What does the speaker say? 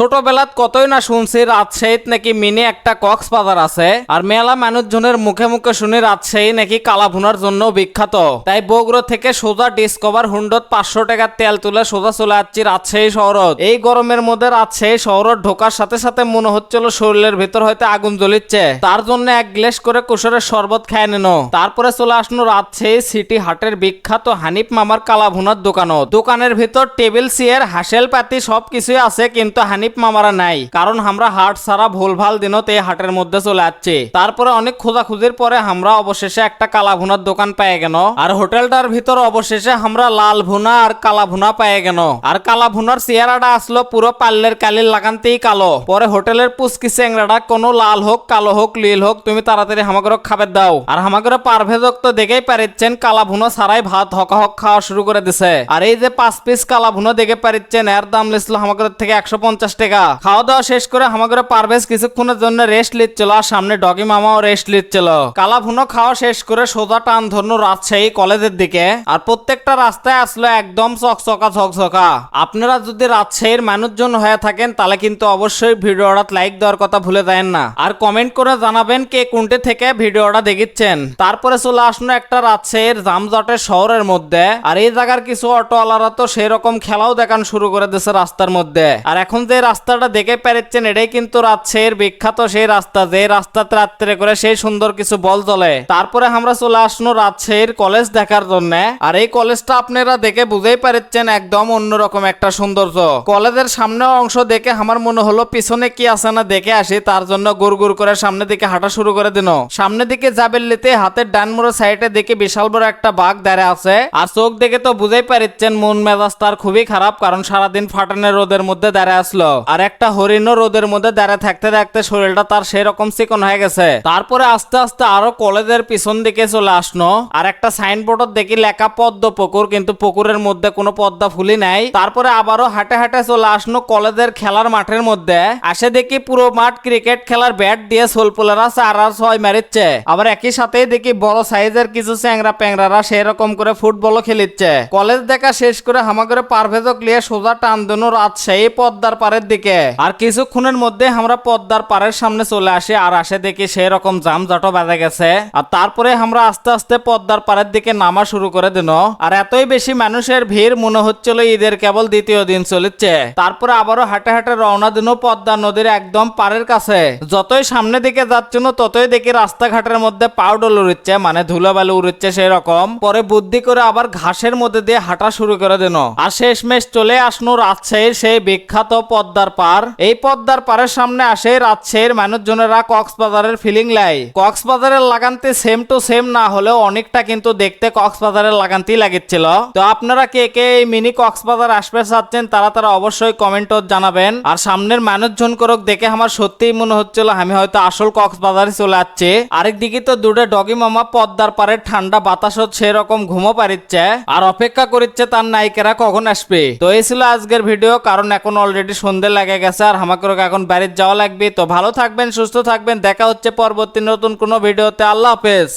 ছোটবেলাত কতই না শুনছি, রাজশাহীত নাকি মিনি একটা কক্স কক্সবাজার আছে। আর মেলা মানুষজনের মুখে মুখে শুনি রাজশাহী নাকি কালাভুনার জন্য বিখ্যাত। তাই বগুড়া থেকে সোজা ডিসকভার হুন্ডত পাঁচশো টাকার তেল তুলে সোজা চলে যাচ্ছি রাজশাহী শহরত। এই গরমের মধ্যে রাজশাহী শহরত ঢোকার সাথে সাথে মনে হচ্ছিল শরীরের ভিতর হয়তো আগুন জ্বলিচ্ছে। তার জন্য এক গ্লেস করে কুসরের শরবত খায় নেন। তারপরে চলে আসলো রাজশাহী সিটি হাটের বিখ্যাত হানিফ মামার কালাভুনার দোকানত। দোকানের ভিতর টেবিল, চেয়ার, হাসেল পাতি সব কিছুই আছে, কিন্তু হানিফ মামারা নাই, কারণ আমরা হাট ছাড়া ভুলভাল দিনত হাটের মধ্যে চলে যাচ্ছি তারপরে অনেক খোঁজাখুঁজির পরে আমরা অবশেষে একটা কালা ভুনার দোকান পেয়ে গেল। আর হোটেলটার ভিতর অবশেষে আমরা লাল ভুনা আর কালা ভুনা পেয়ে গেল। আর কালা ভুনার চেহারাটা আসলো পুরো পাল্লের কালির লাগানতেই কালো। পরে হোটেলের পুচকি চেংড়াটা কোনো লাল হোক, কালো হোক লীল হোক, তুমি তাড়াতাড়ি হামাগর খাবার দাও। আর হামাগর পারভেজক তো দেখেই পারিচ্ছেন কালা ভুনো ছাড়াই ভাত হক হক খাওয়া শুরু করে দিছে। আর এই যে পাঁচ পিস কালা ভুনো দেখে পারিচ্ছেন, এর দাম লিখছিল হামাগর থেকে একশো পঞ্চাশ টাকা খাওয়া দাওয়া শেষ করে হামাগর পারভেজ কিছুক্ষণের জন্য রেস্ট লিচ্ছিল আর সামনে ডগি মামাও রেস্ট লিচ্ছিল। কালা ভুনো খাওয়া শেষ করে সোজা টান ধরনো রাজশাহী কলেজের দিকে। আর প্রত্যেকটা রাস্তায় আসলো একদম চকচকা চকচকা আপনারা যদি রাজশাহীর মানুষজন হয়ে থাকেন, তাহলে কিন্তু অবশ্যই ভিডিওটা লাইক দেওয়ার কথা ভুলে যায় না। আর কমেন্ট করে জানাবেন কে কোনটি থেকে ভিডিওটা দেখিচ্ছেন। তারপরে চলে আসলো একটা রাজশাহীর জামজটের শহরের মধ্যে। আর এই জায়গার কিছু অটোওয়ালারা তো সেই রকম খেলাও দেখান শুরু করে দিয়েছে রাস্তার মধ্যে। আর এখন যে রাস্তাটা দেখে পেরেছেন, এটাই কিন্তু রাজশাহীর বিখ্যাত সেই রাস্তা, যে রাস্তাতে রাত্রে করে সেই সুন্দর কিছু বল চলে। তারপরে আমরা চলে আসলো রাজশাহীর কলেজ দেখার জন্য। আর এই কলেজটা আপনারা দেখে বুঝেই পারছেন, একদম অন্যরকম একটা সৌন্দর্য। কলেজের সামনের অংশ দেখে আমার মনে হলো, পিছনে কি আছে না দেখে আসি, তার জন্য গুড় গুড় করে সামনের দিকে হাঁটা শুরু করে দিন সামনের দিকে যাবেন লিতে হাতের ডান মোড়ের সাইডে দেখে বিশাল বড় একটা বাঘ দাঁড়ে আছে। আর চোখ দেখে তো বুঝেই পারিচ্ছেন মন মেজাজ তার খুবই খারাপ, কারণ সারাদিন ফাটানের রোদের মধ্যে দাঁড়ায় আসলো। আর একটা হরিণও রোদের মধ্যে দাঁড়ায় থাকতে থাকতে শরীরটা তার সেই রকম চিকন হয়ে গেছে। তারপরে আস্তে আস্তে আরও কলেজের পিছন দিকে চলে আসলো আর একটা সাইনবোর্ড দেখি লেখা পদ্ম পুকুর, কিন্তু পুকুরের মধ্যে কোনো পদ্মা ফুলি নাই। তারপরে আবারও হাঁটে হাঁটে চলে আসলো কলেজের খেলার মাঠের মধ্যে। আসে দেখি পুরো মাঠ ক্রিকেট খেলার ব্যাট দিয়ে সোলপুলেরা চার আর ছয় মারিচ্ছে আবার একই সাথেই দেখি বড় সাইজের কিছু চ্যাংরা প্যাংরারা সেরকম করে ফুটবলও খেলিচ্ছে। কলেজ দেখা শেষ করে হামাগরে পারভেজক লিয়ে সোজা টান দেনো রাজশাহী পদ্মার পাড়ের দিকে। আর কিছুক্ষণের মধ্যে আমরা পদ্মার পাড়ের সামনে চলে আসি, আর আসে দেখি সেই রকম জামজাটো বেঁধে গেছে। আর তারপরে আমরা আস্তে আস্তে পদ্মার পাড়ের দিকে নামা শুরু করে দিন। আর এতই বেশি মানুষের ভিড় মনে হচ্ছিল ঈদের কেবল দ্বিতীয় দিন চলেছে তারপরে আবারও হাঁটে হাঁটে রওনা দিন পদ্মা নদীর একদম পাড়ের কাছে। যতই সামনে দিকে যাচ্ছিল ততই দেখি রাস্তাঘাটের মধ্যে পাউডল উড়িচ্ছে মানে ধুলোবালু উড়িচ্ছে সেই রকম পরে বুদ্ধি করে আবার ঘাসের মধ্যে দিয়ে হাঁটা শুরু করে দিন। আর শেষমেশ চলে আসনো রাজশাহীর সেই বিখ্যাত পদ্মার পার এই পদ্মার পারের সামনে আসে রাজশাহীর মানুষজনেরা কক্সবাজারের ফিলিং লাই। কক্সবাজারের লাগানতে সেম টু সেম না হলেও অনেকটা কিন্তু দেখতে কক্সবাজারের লাগানতেই লাগিচ্ছিল। তো আপনারা কে কে এই মিনি কক্সবাজার আসবে চাচ্ছেন, তারা তারা অবশ্যই কমেন্টত জানাবেন। আর সামনের মানুষজন করক দেখে আমার সত্যিই মনে হচ্ছিল আমি হয়তো আসল কক্সবাজারে চলে যাচ্ছি আরেক দিকে তো দুটো ডগি মামা পদ্মার পারে ঠান্ডা বাতাসও সেরকম ঘুমো পারিচ্ছে আর অপেক্ষা করিচ্ছে তার নায়িকারা কখন আসবে। তো এই ছিল আজকের ভিডিও কারণ এখন অলরেডি সন্ধে লাগে গেছে, আর আমাকে এখন বাড়ির যাওয়া লাগবে। তো ভালো থাকবেন, সুস্থ থাকবেন, দেখা হচ্ছে পরবর্তী নতুন কোনো ভিডিওতে। আল্লাহ হাফেজ।